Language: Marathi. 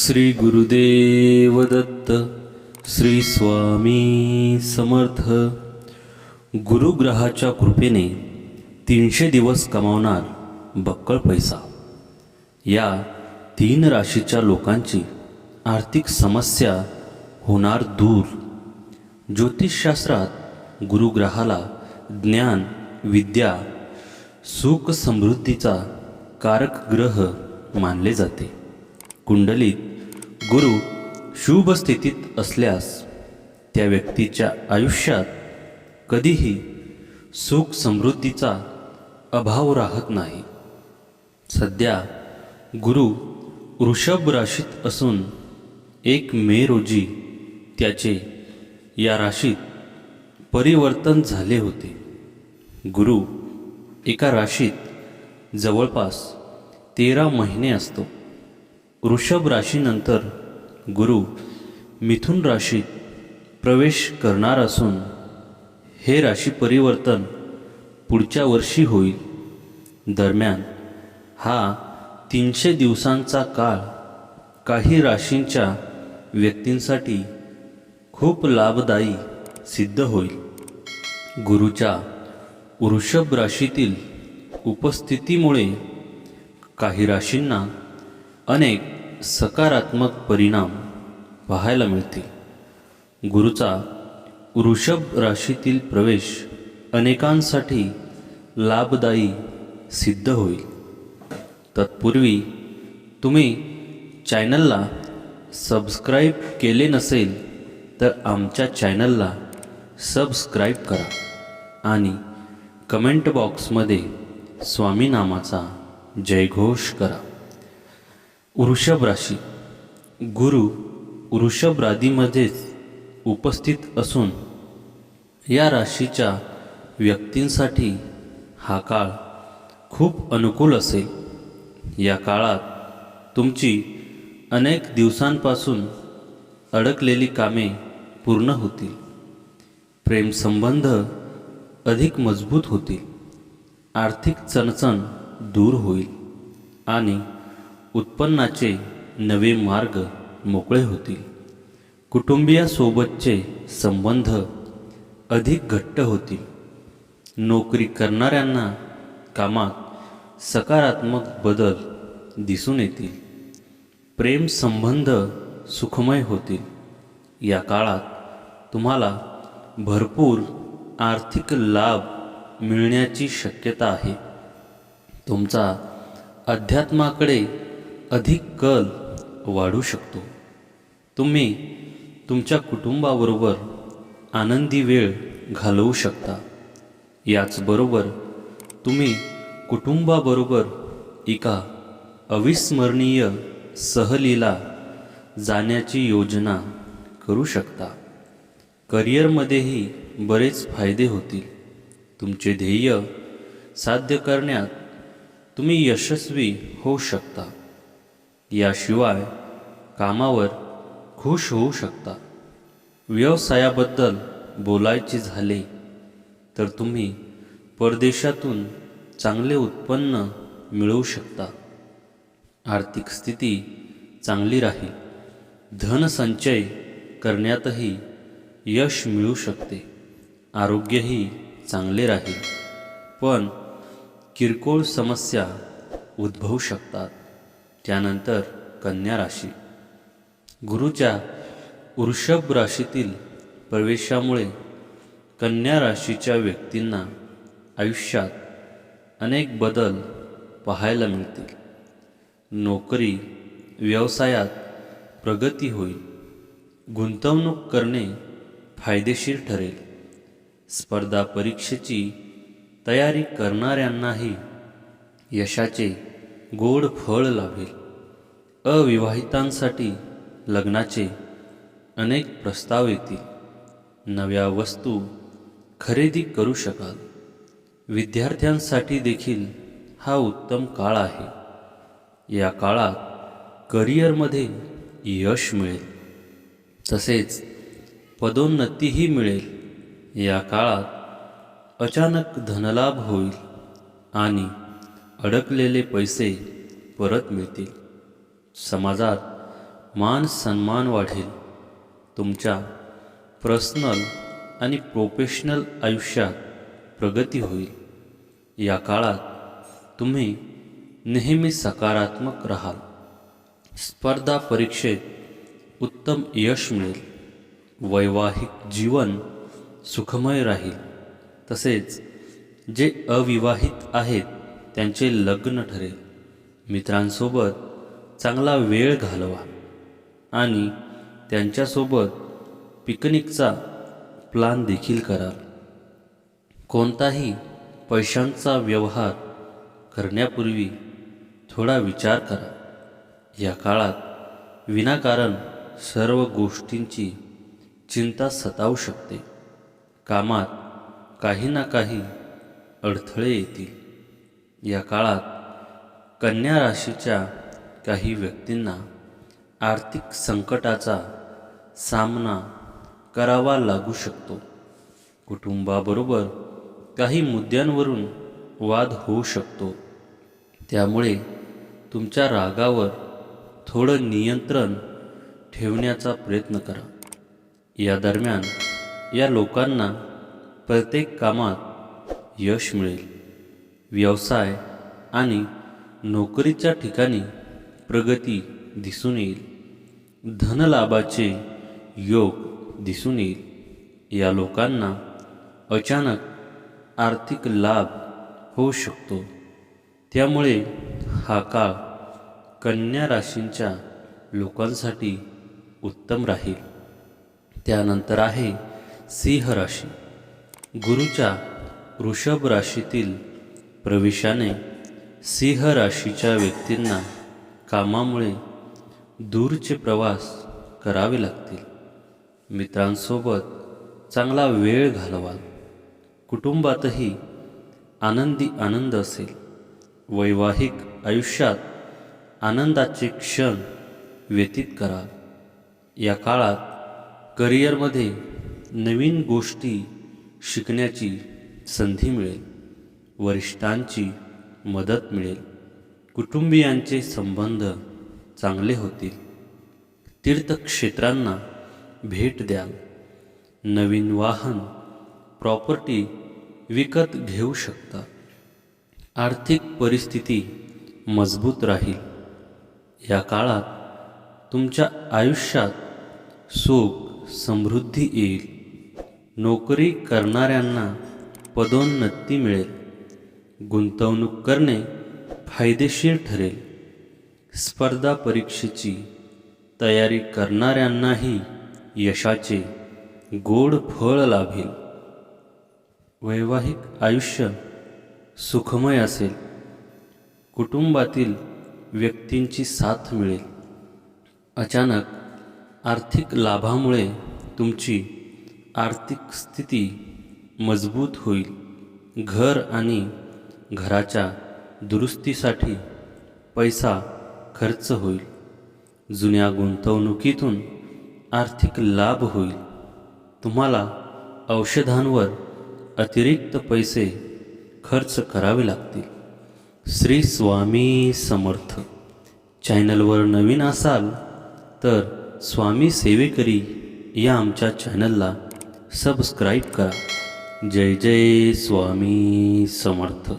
श्री गुरुदेव दत्त श्री स्वामी समर्थ. गुरुग्रहाच्या कृपेने तीनशे दिवस कमावणार बक्कळ पैसा. या तीन राशीच्या लोकांची आर्थिक समस्या होणार दूर. ज्योतिषशास्त्रात गुरुग्रहाला ज्ञान विद्या सुख समृद्धीचा कारक ग्रह मानले जाते. कुंडलीत गुरु शुभ स्थितीत असल्यास त्या व्यक्तीच्या आयुष्यात कधीही सुख समृद्धीचा अभाव राहत नाही. सध्या गुरु वृषभ राशीत असून एक मे रोजी त्याचे या राशीत परिवर्तन झाले होते. गुरु एका राशीत जवळपास तेरा महिने असतो. वृषभ राशीनंतर गुरु मिथुन राशीत प्रवेश करणार असून हे राशी परिवर्तन पुढच्या वर्षी होईल. दरम्यान हा तीनशे दिवसांचा काळ काही राशींच्या व्यक्तींसाठी खूप लाभदायी सिद्ध होईल. गुरुच्या वृषभ राशीतील उपस्थितीमुळे काही राशींना अनेक सकारात्मक परिणाम पाहायला मिळतील. गुरुचा वृषभ राशीतील प्रवेश अनेकांसाठी लाभदायी सिद्ध होईल. तत्पूर्वी तुम्ही चॅनलला सबस्क्राईब केले नसेल तर आमच्या चॅनलला सबस्क्राईब करा आणि कमेंट बॉक्समध्ये स्वामी नामाचा जयघोष करा. वृषभ राशी. गुरु वृषभ राधीमध्येच उपस्थित असून या राशीच्या व्यक्तींसाठी हा काळ खूप अनुकूल असेल. या काळात तुमची अनेक दिवसांपासून अडकलेली कामे पूर्ण होतील. प्रेमसंबंध अधिक मजबूत होतील. आर्थिक चणचण दूर होईल आणि उत्पन्नाचे नवे मार्ग मोकळे होतील. कुटुंबियासोबतचे संबंध अधिक घट्ट होतील. नोकरी करणाऱ्यांना कामात सकारात्मक बदल दिसून येतील. प्रेम संबंध सुखमय होतील. या काळात तुम्हाला भरपूर आर्थिक लाभ मिळण्याची शक्यता आहे. तुमचा अध्यात्माकडे अधिक कल वाढू शकतो. तुम्ही तुमच्या कुटुंबाबरोबर आनंदी वेळ घालवू शकता. याचबरोबर तुम्ही कुटुंबाबरोबर एका अविस्मरणीय सहलीला जाण्याची योजना करू शकता. करिअरमध्येही बरेच फायदे होतील. तुमचे ध्येय साध्य करण्यात तुम्ही यशस्वी होऊ शकता. याशिवाय कामावर खुश होऊ शकता. व्यवसायाबद्दल बोलायचे झाले तर तुम्ही परदेशातून चांगले उत्पन्न मिळवू शकता. आर्थिक स्थिती चांगली राहील. धनसंचय करण्यातही यश मिळू शकते. आरोग्यही चांगले राहील. पण किरकोळ समस्या उद्भवू शकतात. त्यानंतर कन्या राशी. गुरुच्या वृषभ राशीतील प्रवेशामुळे कन्या राशीच्या व्यक्तींना आयुष्यात अनेक बदल पाहायला मिळतील. नोकरी व्यवसायात प्रगती होईल. गुंतवणूक करणे फायदेशीर ठरेल. स्पर्धा परीक्षेची तयारी करणाऱ्यांनाही यशाचे गोड फळ लाभेल. अविवाहितांसाठी लग्नाचे अनेक प्रस्ताव येतील. नव्या वस्तू खरेदी करू शकाल. विद्यार्थ्यांसाठी देखील हा उत्तम काळ आहे. या काळात करिअरमध्ये यश मिळेल. तसेच पदोन्नतीही मिळेल. या काळात अचानक धनलाभ होईल आणि अडकलेले पैसे परत मिळतील. समाजात मान सन्मान वाढेल. तुमच्या पर्सनल आणि प्रोफेशनल आयुष्यात प्रगती होईल. या काळात तुम्ही नेहमी सकारात्मक राहाल. स्पर्धा परीक्षेत उत्तम यश मिळेल. वैवाहिक जीवन सुखमय राहील. तसेच जे अविवाहित आहेत त्यांचे लग्न ठरेल. मित्रांसोबत चांगला वेळ घालवा आणि त्यांच्यासोबत पिकनिकचा प्लान देखील करा. कोणताही पैशांचा व्यवहार करण्यापूर्वी थोडा विचार करा. या काळात विनाकारण सर्व गोष्टींची चिंता सतावू शकते. कामात काही ना काही अडथळे येतील. या काळात कन्या राशीच्या काही व्यक्तींना आर्थिक संकटाचा सामना करावा लागू शकतो. कुटुंबाबरोबर काही मुद्द्यांवरून वाद होऊ शकतो. त्यामुळे तुमच्या रागावर थोडं नियंत्रण ठेवण्याचा प्रयत्न करा. या दरम्यान या लोकांना प्रत्येक कामात यश मिळेल. व्यवसाय आणि नोकरीच्या ठिकाणी प्रगती दिसून येईल. धनलाभाचे योग दिसून येईल. या लोकांना अचानक आर्थिक लाभ होऊ शकतो. त्यामुळे हा काळ कन्या राशींच्या लोकांसाठी उत्तम राहील. त्यानंतर आहे सिंह राशी. गुरुच्या वृषभ राशीतील प्रवेशाने सिंह राशीच्या व्यक्तींना कामामुळे दूरचे प्रवास करावे लागतील. मित्रांसोबत चांगला वेळ घालवाल. कुटुंबातही आनंदी आनंद असेल. वैवाहिक आयुष्यात आनंदाचे क्षण व्यतीत कराल. या काळात करिअरमध्ये नवीन गोष्टी शिकण्याची संधी मिळेल. वरिष्ठांची मदत मिळेल. कुटुंबियांचे संबंध चांगले होतील. तीर्थक्षेत्रांना भेट द्याल. नवीन वाहन प्रॉपर्टी विकत घेऊ शकता. आर्थिक परिस्थिती मजबूत राहील. या काळात तुमच्या आयुष्यात सुख समृद्धी येईल. नोकरी करणाऱ्यांना पदोन्नती मिळेल. गुंतवणूक करणे फायदेशीर ठरेल. स्पर्धा परीक्षेची तयारी करणाऱ्यांनाही यशाचे गोड फळ लाभेल. वैवाहिक आयुष्य सुखमय असेल. कुटुंबातील व्यक्तींची साथ मिळेल. अचानक आर्थिक लाभामुळे तुमची आर्थिक स्थिती मजबूत होईल. घर आणि घराच्या दुरुस्तीसाठी पैसा खर्च होईल. जुन्या गुंतवणुकीतून आर्थिक लाभ होईल. तुम्हाला औषधांवर अतिरिक्त पैसे खर्च करावे लागतील. श्री स्वामी समर्थ. चॅनलवर नवीन असाल तर स्वामी सेवेकरी या आमच्या चॅनलला सबस्क्राईब करा. जय जय स्वामी समर्थ.